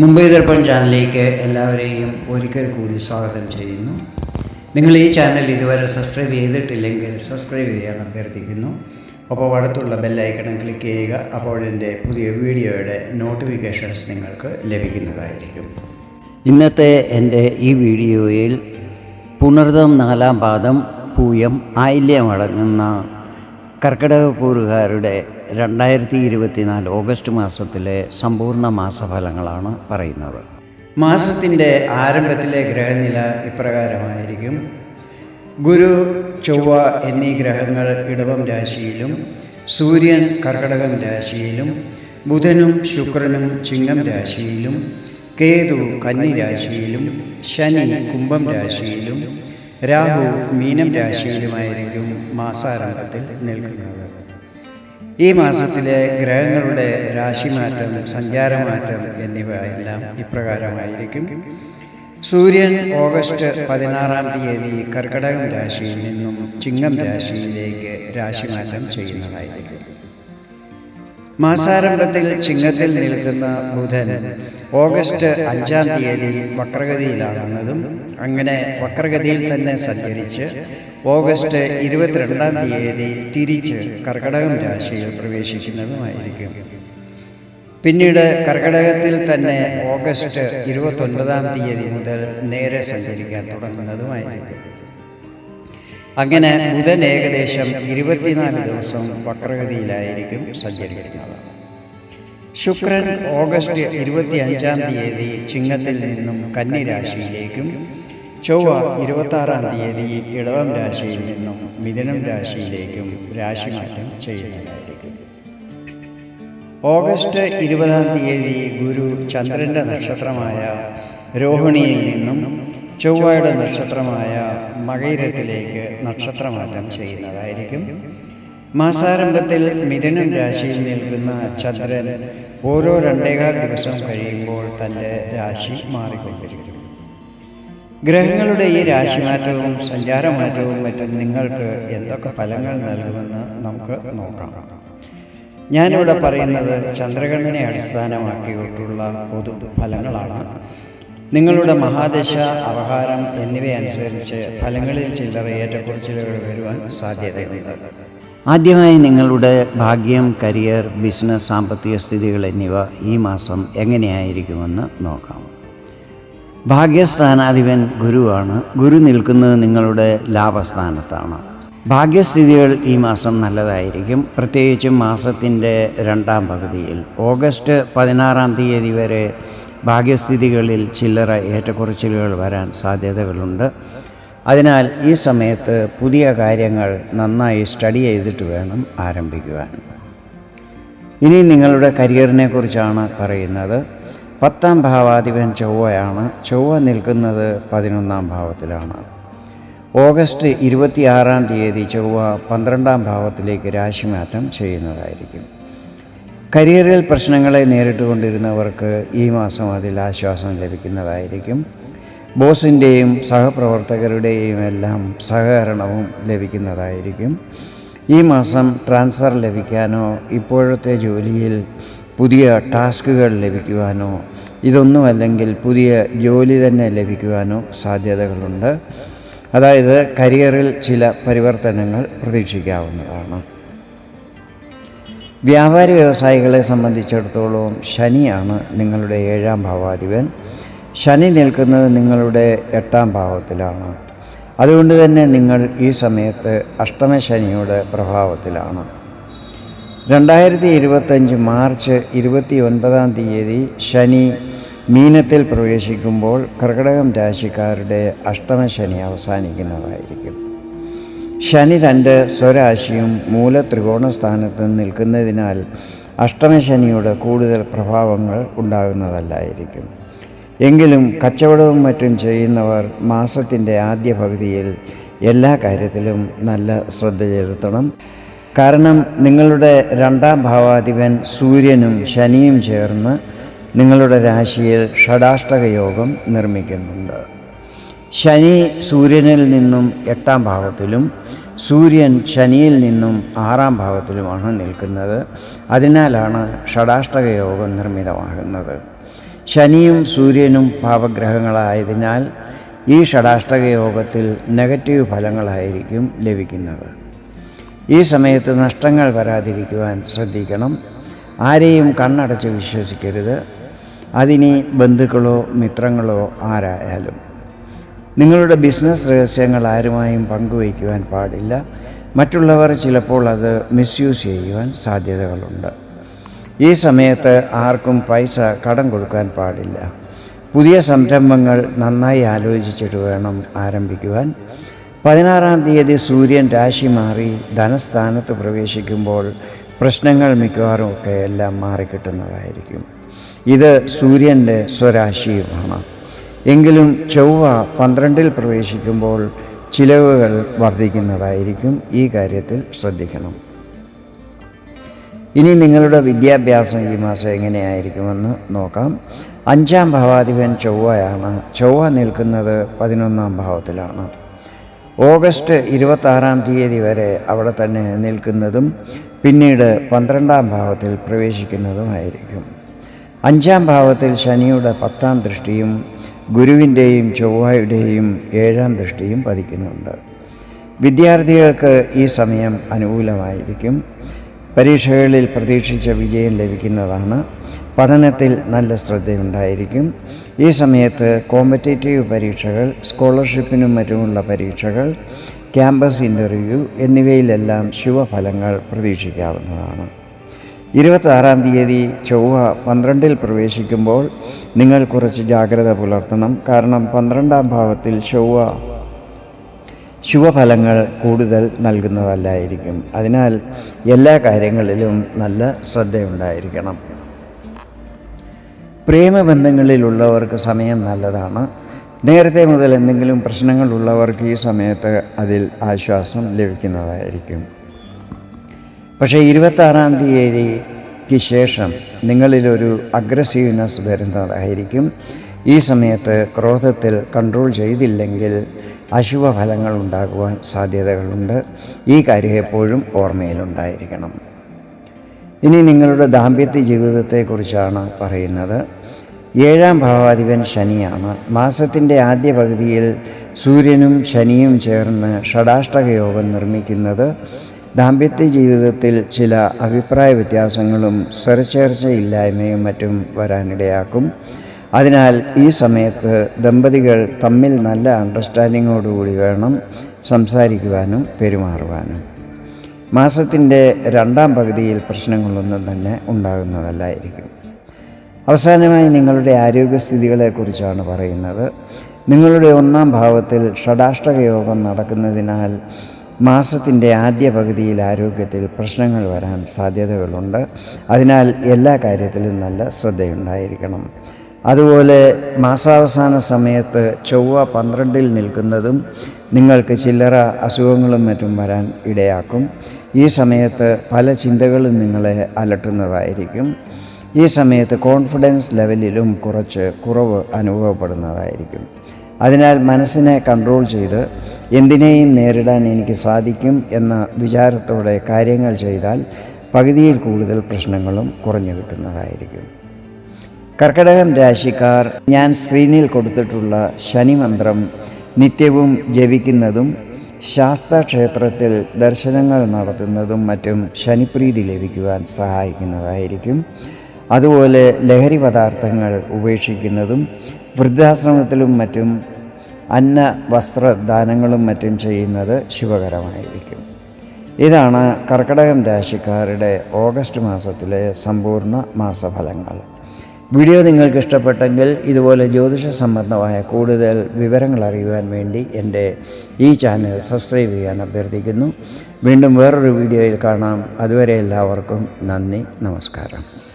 മുംബൈ ദർപ്പൺ ചാനലിലേക്ക് എല്ലാവരെയും ഒരിക്കൽ കൂടി സ്വാഗതം ചെയ്യുന്നു. നിങ്ങൾ ഈ ചാനൽ ഇതുവരെ സബ്സ്ക്രൈബ് ചെയ്തിട്ടില്ലെങ്കിൽ സബ്സ്ക്രൈബ് ചെയ്യാൻ അഭ്യർത്ഥിക്കുന്നു. അപ്പോൾ അടുത്തുള്ള ബെല്ലൈക്കണം ക്ലിക്ക് ചെയ്യുക അപ്പോൾ എന്റെ പുതിയ വീഡിയോയുടെ നോട്ടിഫിക്കേഷൻസ് നിങ്ങൾക്ക് ലഭിക്കുന്നതായിരിക്കും. ഇന്നത്തെ എന്റെ ഈ വീഡിയോയിൽ പുണർതം നാലാം പാദം പൂയം ആയില്യമടങ്ങുന്ന കർക്കിടകക്കൂറുകാരുടെ രണ്ടായിരത്തി ഇരുപത്തിനാല് ഓഗസ്റ്റ് മാസത്തിലെ സമ്പൂർണ മാസഫലങ്ങളാണ് പറയുന്നത്. മാസത്തിന്റെ ആരംഭത്തിലെ ഗ്രഹനില ഇപ്രകാരമായിരിക്കും. ഗുരു ചൊവ്വ എന്നീ ഗ്രഹങ്ങൾ ഇടവം രാശിയിലും സൂര്യൻ കർക്കടകം രാശിയിലും ബുധനും ശുക്രനും ചിങ്ങം രാശിയിലും കേതു കന്നി രാശിയിലും ശനി കുംഭം രാശിയിലും രാഹു മീനം രാശിയിലുമായിരിക്കും മാസാരംഭത്തിൽ നിൽക്കുന്നത്. ഈ മാസത്തിലെ ഗ്രഹങ്ങളുടെ രാശിമാറ്റം സഞ്ചാരമാറ്റം എന്നിവ എല്ലാം ഇപ്രകാരമായിരിക്കും. സൂര്യൻ ഓഗസ്റ്റ് പതിനാറാം തീയതി കർക്കടകം രാശിയിൽ നിന്നും ചിങ്ങം രാശിയിലേക്ക് രാശിമാറ്റം ചെയ്യുന്നതായിരിക്കും. മാസാരംഭത്തിൽ ചിങ്ങത്തിൽ നിൽക്കുന്ന ബുധൻ ഓഗസ്റ്റ് അഞ്ചാം തീയതി വക്രഗതിയിലാകുന്നതും അങ്ങനെ വക്രഗതിയിൽ തന്നെ സഞ്ചരിച്ച് ഓഗസ്റ്റ് ഇരുപത്തിരണ്ടാം തീയതി തിരിച്ച് കർക്കടകം രാശിയിൽ പ്രവേശിക്കുന്നതുമായിരിക്കും. പിന്നീട് കർക്കടകത്തിൽ തന്നെ ഓഗസ്റ്റ് ഇരുപത്തൊൻപതാം തീയതി മുതൽ നേരെ സഞ്ചരിക്കാൻ തുടങ്ങുന്നതുമായിരിക്കും. അങ്ങനെ ബുധൻ ഏകദേശം ഇരുപത്തിനാല് ദിവസം വക്രഗതിയിലായിരിക്കും സഞ്ചരിക്കുന്നത്. ശുക്രൻ ഓഗസ്റ്റ് ഇരുപത്തി അഞ്ചാം തീയതി ചിങ്ങത്തിൽ നിന്നും കന്നി രാശിയിലേക്കും ചൊവ്വ ഇരുപത്താറാം തീയതി ഇടവം രാശിയിൽ നിന്നും മിഥുനം രാശിയിലേക്കും രാശിമാറ്റം ചെയ്യുന്നതായിരിക്കും. ഓഗസ്റ്റ് ഇരുപതാം തീയതി ഗുരു ചന്ദ്രന്റെ നക്ഷത്രമായ രോഹിണിയിൽ നിന്നും ചൊവ്വയുടെ നക്ഷത്രമായ മകയിരത്തിലേക്ക് നക്ഷത്രമാറ്റം ചെയ്യുന്നതായിരിക്കും. മാസാരംഭത്തിൽ മിഥുനം രാശിയിൽ നിൽക്കുന്ന ചന്ദ്രൻ ഓരോ രണ്ടേകാൽ ദിവസം കഴിയുമ്പോൾ തന്റെ രാശി മാറിക്കൊണ്ടിരിക്കും. ഗ്രഹങ്ങളുടെ ഈ രാശിമാറ്റവും സഞ്ചാരമാറ്റവും മറ്റും നിങ്ങൾക്ക് എന്തൊക്കെ ഫലങ്ങൾ നൽകുമെന്ന് നമുക്ക് നോക്കാം. ഞാനിവിടെ പറയുന്നത് ചന്ദ്രഗണനെ അടിസ്ഥാനമാക്കിയിട്ടുള്ള പൊതു ഫലങ്ങളാണ്. നിങ്ങളുടെ മഹാദശ അവഹാരം എന്നിവയനുസരിച്ച് ഫലങ്ങളിൽ ചില്ലറ ഏറ്റക്കുറച്ചിലുകൾ വരുവാൻ സാധ്യതയുണ്ട്. ആദ്യമായി നിങ്ങളുടെ ഭാഗ്യം കരിയർ ബിസിനസ് സാമ്പത്തിക സ്ഥിതികൾ എന്നിവ ഈ മാസം എങ്ങനെയായിരിക്കുമെന്ന് നോക്കാം. ഭാഗ്യസ്ഥാനാധിപൻ ഗുരുവാണ്. ഗുരു നിൽക്കുന്നത് നിങ്ങളുടെ ലാഭസ്ഥാനത്താണ്. ഭാഗ്യസ്ഥിതികൾ ഈ മാസം നല്ലതായിരിക്കും. പ്രത്യേകിച്ചും മാസത്തിന്റെ രണ്ടാം പകുതിയിൽ. ഓഗസ്റ്റ് പതിനാറാം തീയതി വരെ ഭാഗ്യസ്ഥിതികളിൽ ചില്ലറ ഏറ്റക്കുറച്ചിലുകൾ വരാൻ സാധ്യതകളുണ്ട്. അതിനാൽ ഈ സമയത്ത് പുതിയ കാര്യങ്ങൾ നന്നായി സ്റ്റഡി ചെയ്തിട്ട് വേണം ആരംഭിക്കുവാൻ. ഇനി നിങ്ങളുടെ കരിയറിനെ കുറിച്ചാണ് പറയുന്നത്. പത്താം ഭാവാധിപൻ ചൊവ്വയാണ്. ചൊവ്വ നിൽക്കുന്നത് പതിനൊന്നാം ഭാവത്തിലാണ്. ഓഗസ്റ്റ് ഇരുപത്തിയാറാം തീയതി ചൊവ്വ പന്ത്രണ്ടാം ഭാവത്തിലേക്ക് രാശിമാറ്റം ചെയ്യുന്നതായിരിക്കും. കരിയറിൽ പ്രശ്നങ്ങളെ നേരിട്ടുകൊണ്ടിരുന്നവർക്ക് ഈ മാസം അതിൽ ആശ്വാസം ലഭിക്കുന്നതായിരിക്കും. ബോസിന്റെയും സഹപ്രവർത്തകരുടെയും എല്ലാം സഹകരണവും ലഭിക്കുന്നതായിരിക്കും. ഈ മാസം ട്രാൻസ്ഫർ ലഭിക്കാനോ ഇപ്പോഴത്തെ ജോലിയിൽ പുതിയ ടാസ്കുകൾ ലഭിക്കുവാനോ ഇതൊന്നുമല്ലെങ്കിൽ പുതിയ ജോലി തന്നെ ലഭിക്കുവാനോ സാധ്യതകളുണ്ട്. അതായത് കരിയറിൽ ചില പരിവർത്തനങ്ങൾ പ്രതീക്ഷിക്കാവുന്നതാണ്. വ്യാപാരി വ്യവസായികളെ സംബന്ധിച്ചിടത്തോളം ശനിയാണ് നിങ്ങളുടെ ഏഴാം ഭാവാധിപൻ. ശനി നിൽക്കുന്നത് നിങ്ങളുടെ എട്ടാം ഭാവത്തിലാണ്. അതുകൊണ്ട് തന്നെ നിങ്ങൾ ഈ സമയത്ത് അഷ്ടമശനിയുടെ പ്രഭാവത്തിലാണ്. രണ്ടായിരത്തി ഇരുപത്തഞ്ച് മാർച്ച് ഇരുപത്തി ഒൻപതാം തീയതി ശനി മീനത്തിൽ പ്രവേശിക്കുമ്പോൾ കർക്കിടകം രാശിക്കാരുടെ അഷ്ടമശനി അവസാനിക്കുന്നതായിരിക്കും. ശനി തന്റെ സ്വരാശിയും മൂല ത്രികോണ സ്ഥാനത്ത് നിൽക്കുന്നതിനാൽ അഷ്ടമശനിയുടെ കൂടുതൽ പ്രഭാവങ്ങൾ ഉണ്ടാകുന്നതല്ലായിരിക്കും. എങ്കിലും കച്ചവടവും മറ്റും ചെയ്യുന്നവർ മാസത്തിന്റെ ആദ്യ പകുതിയിൽ എല്ലാ കാര്യത്തിലും നല്ല ശ്രദ്ധ ചെലുത്തണം. കാരണം നിങ്ങളുടെ രണ്ടാം ഭാവാധിപൻ സൂര്യനും ശനിയും ചേർന്ന് നിങ്ങളുടെ രാശിയിൽ ഷഡാഷ്ടക യോഗം നിർമ്മിക്കുന്നുണ്ട്. ശനി സൂര്യനിൽ നിന്നും എട്ടാം ഭാവത്തിലും സൂര്യൻ ശനിയിൽ നിന്നും ആറാം ഭാവത്തിലുമാണ് നിൽക്കുന്നത്. അതിനാലാണ് ഷടാഷ്ടക യോഗം നിർമ്മിതമാകുന്നത്. ശനിയും സൂര്യനും പാപഗ്രഹങ്ങളായതിനാൽ ഈ ഷടാഷ്ടക യോഗത്തിൽ നെഗറ്റീവ് ഫലങ്ങളായിരിക്കും ലഭിക്കുന്നത്. ഈ സമയത്ത് നഷ്ടങ്ങൾ വരാതിരിക്കുവാൻ ശ്രദ്ധിക്കണം. ആരെയും കണ്ണടച്ച് വിശ്വസിക്കരുത്. അതിനി ബന്ധുക്കളോ മിത്രങ്ങളോ ആരായാലും. നിങ്ങളുടെ ബിസിനസ് രഹസ്യങ്ങൾ ആരുമായും പങ്കുവയ്ക്കുവാൻ പാടില്ല. മറ്റുള്ളവർ ചിലപ്പോൾ അത് മിസ്യൂസ് ചെയ്യുവാൻ സാധ്യതകളുണ്ട്. ഈ സമയത്ത് ആർക്കും പൈസ കടം കൊടുക്കാൻ പാടില്ല. പുതിയ സംരംഭങ്ങൾ നന്നായി ആലോചിച്ചിട്ട് വേണം ആരംഭിക്കുവാൻ. പതിനാറാം തീയതി സൂര്യൻ രാശി മാറി ധനസ്ഥാനത്ത് പ്രവേശിക്കുമ്പോൾ പ്രശ്നങ്ങൾ മിക്കവാറും ഒക്കെ എല്ലാം മാറിക്കിട്ടുന്നതായിരിക്കും. ഇത് സൂര്യന്റെ സ്വരാശിയുമാണ്. എങ്കിലും ചൊവ്വ പന്ത്രണ്ടിൽ പ്രവേശിക്കുമ്പോൾ ചിലവുകൾ വർദ്ധിക്കുന്നതായിരിക്കും ഈ കാര്യത്തിൽ ശ്രദ്ധിക്കണം. ഇനി നിങ്ങളുടെ വിദ്യാഭ്യാസം ഈ മാസം എങ്ങനെയായിരിക്കുമെന്ന് നോക്കാം. അഞ്ചാം ഭാവാധിപൻ ചൊവ്വയാണ്. ചൊവ്വ നിൽക്കുന്നത് പതിനൊന്നാം ഭാവത്തിലാണ്. ഓഗസ്റ്റ് ഇരുപത്താറാം തീയതി വരെ അവിടെ തന്നെ നിൽക്കുന്നതും പിന്നീട് പന്ത്രണ്ടാം ഭാവത്തിൽ പ്രവേശിക്കുന്നതുമായിരിക്കും. അഞ്ചാം ഭാവത്തിൽ ശനിയുടെ പത്താം ദൃഷ്ടിയും ഗുരുവിന്റെയും ചൊവ്വായുടെയും ഏഴാം ദൃഷ്ടിയും പതിക്കുന്നുണ്ട്. വിദ്യാർത്ഥികൾക്ക് ഈ സമയം അനുകൂലമായിരിക്കും. പരീക്ഷകളിൽ പ്രതീക്ഷിച്ച വിജയം ലഭിക്കുന്നതാണ്. പഠനത്തിൽ നല്ല ശ്രദ്ധയുണ്ടായിരിക്കും. ഈ സമയത്ത് കോമ്പറ്റേറ്റീവ് പരീക്ഷകൾ സ്കോളർഷിപ്പിനും മറ്റുമുള്ള പരീക്ഷകൾ ക്യാമ്പസ് ഇന്റർവ്യൂ എന്നിവയിലെല്ലാം ശുഭഫലങ്ങൾ പ്രതീക്ഷിക്കാവുന്നതാണ്. ഇരുപത്താറാം തീയതി ചൊവ്വ പന്ത്രണ്ടിൽ പ്രവേശിക്കുമ്പോൾ നിങ്ങൾ കുറച്ച് ജാഗ്രത പുലർത്തണം. കാരണം പന്ത്രണ്ടാം ഭാവത്തിൽ ചൊവ്വ ശുഭഫലങ്ങൾ കൂടുതൽ നൽകുന്നതല്ലായിരിക്കും. അതിനാൽ എല്ലാ കാര്യങ്ങളിലും നല്ല ശ്രദ്ധയുണ്ടായിരിക്കണം. പ്രേമബന്ധങ്ങളിലുള്ളവർക്ക് സമയം നല്ലതാണ്. നേരത്തെ മുതൽ എന്തെങ്കിലും പ്രശ്നങ്ങളുള്ളവർക്ക് ഈ സമയത്ത് അതിൽ ആശ്വാസം ലഭിക്കുന്നതായിരിക്കും. പക്ഷേ ഇരുപത്താറാം തീയതിക്ക് ശേഷം നിങ്ങളിലൊരു അഗ്രസീവ്നെസ് വരുന്നതായിരിക്കും. ഈ സമയത്ത് ക്രോധത്തിൽ കൺട്രോൾ ചെയ്തില്ലെങ്കിൽ അശുഭ ഫലങ്ങൾ ഉണ്ടാകുവാൻ സാധ്യതകളുണ്ട്. ഈ കാര്യം എപ്പോഴും ഓർമ്മയിലുണ്ടായിരിക്കണം. ഇനി നിങ്ങളുടെ ദാമ്പത്യ ജീവിതത്തെക്കുറിച്ചാണ് പറയുന്നത്. ഏഴാം ഭാവാധിപൻ ശനിയാണ്. മാസത്തിന്റെ ആദ്യ പകുതിയിൽ സൂര്യനും ശനിയും ചേർന്ന് ഷടാഷ്ടക യോഗം നിർമ്മിക്കുന്നത്. ദാമ്പത്യ ജീവിതത്തിൽ ചില അഭിപ്രായ വ്യത്യാസങ്ങളും സ്വരച്ചേർച്ചയില്ലായ്മയും മറ്റും വരാനിടയാക്കും. അതിനാൽ ഈ സമയത്ത് ദമ്പതികൾ തമ്മിൽ നല്ല അണ്ടർസ്റ്റാൻഡിങ്ങോടുകൂടി വേണം സംസാരിക്കുവാനും പെരുമാറുവാനും. മാസത്തിന്റെ രണ്ടാം പകുതിയിൽ പ്രശ്നങ്ങളൊന്നും തന്നെ ഉണ്ടാകുന്നതല്ലായിരിക്കും. അവസാനമായി നിങ്ങളുടെ ആരോഗ്യസ്ഥിതികളെക്കുറിച്ചാണ് പറയുന്നത്. നിങ്ങളുടെ ഒന്നാം ഭാവത്തിൽ ഷടാഷ്ടക യോഗം നടക്കുന്നതിനാൽ മാസത്തിന്റെ ആദ്യ പകുതിയിൽ ആരോഗ്യത്തിൽ പ്രശ്നങ്ങൾ വരാൻ സാധ്യതകളുണ്ട്. അതിനാൽ എല്ലാ കാര്യത്തിലും നല്ല ശ്രദ്ധയുണ്ടായിരിക്കണം. അതുപോലെ മാസാവസാന സമയത്ത് ചൊവ്വ പന്ത്രണ്ടിൽ നിൽക്കുന്നതും നിങ്ങൾക്ക് ചില്ലറ അസുഖങ്ങളും മറ്റും വരാൻ ഇടയാക്കും. ഈ സമയത്ത് പല ചിന്തകളും നിങ്ങളെ അലട്ടുന്നതായിരിക്കും. ഈ സമയത്ത് കോൺഫിഡൻസ് ലെവലിലും കുറച്ച് കുറവ് അനുഭവപ്പെടുന്നതായിരിക്കും. അതിനാൽ മനസ്സിനെ കൺട്രോൾ ചെയ്ത് എന്തിനേയും നേരിടാൻ എനിക്ക് സാധിക്കും എന്ന വിചാരത്തോടെ കാര്യങ്ങൾ ചെയ്താൽ പകുതിയിൽ കൂടുതൽ പ്രശ്നങ്ങളും കുറഞ്ഞു കിട്ടുന്നതായിരിക്കും. കർക്കടകം രാശിക്കാർ ഞാൻ സ്ക്രീനിൽ കൊടുത്തിട്ടുള്ള ശനിമന്ത്രം നിത്യവും ജപിക്കുന്നതും ശാസ്താക്ഷേത്രത്തിൽ ദർശനങ്ങൾ നടത്തുന്നതും മറ്റും ശനിപ്രീതി ലഭിക്കുവാൻ സഹായിക്കുന്നതായിരിക്കും. അതുപോലെ ലഹരി പദാർത്ഥങ്ങൾ ഉപേക്ഷിക്കുന്നതും വൃദ്ധാശ്രമത്തിലും മറ്റും അന്ന വസ്ത്രദാനങ്ങളും മറ്റും ചെയ്യുന്നത് ശുഭകരമായിരിക്കും. ഇതാണ് കർക്കിടകം രാശിക്കാരുടെ ഓഗസ്റ്റ് മാസത്തിലെ സമ്പൂർണ മാസഫലങ്ങൾ. വീഡിയോ നിങ്ങൾക്ക് ഇഷ്ടപ്പെട്ടെങ്കിൽ ഇതുപോലെ ജ്യോതിഷ സംബന്ധമായ കൂടുതൽ വിവരങ്ങൾ അറിയുവാൻ വേണ്ടി എന്റെ ഈ ചാനൽ സബ്സ്ക്രൈബ് ചെയ്യാൻ അഭ്യർത്ഥിക്കുന്നു. വീണ്ടും വേറൊരു വീഡിയോയിൽ കാണാം. അതുവരെ എല്ലാവർക്കും നന്ദി നമസ്കാരം.